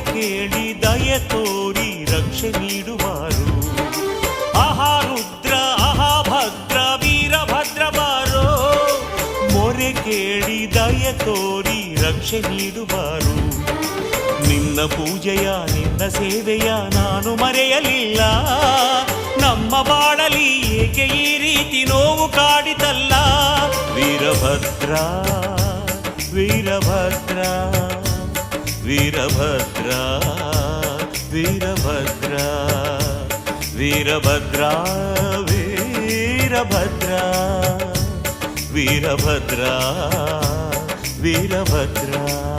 ಕೇಳಿ ದಯ ತೋರಿ ರಕ್ಷೆ ನೀಡುವಾರು. ಆಹಾ ರುದ್ರ, ಆಹಾ ವೀರಭದ್ರ ಬಾರೋ. ಮೊರೆ ಕೇಳಿ ದಯ ತೋರಿ ರಕ್ಷೆ ನೀಡುವಾರು. ನಿನ್ನ ಪೂಜೆಯ, ನಿನ್ನ ಸೇವೆಯ ನಾನು ಮರೆಯಲಿಲ್ಲ. ನಮ್ಮ ಬಾಳಲಿ ಏಕೆ ಈ ರೀತಿ ನೋವು ಕಾಡಿತಲ್ಲ? ವೀರಭದ್ರ ವೀರಭದ್ರ వీరభద్రా వీరభద్రా వీరభద్రా వీరభద్రా వీరభద్రా వీరభద్రా.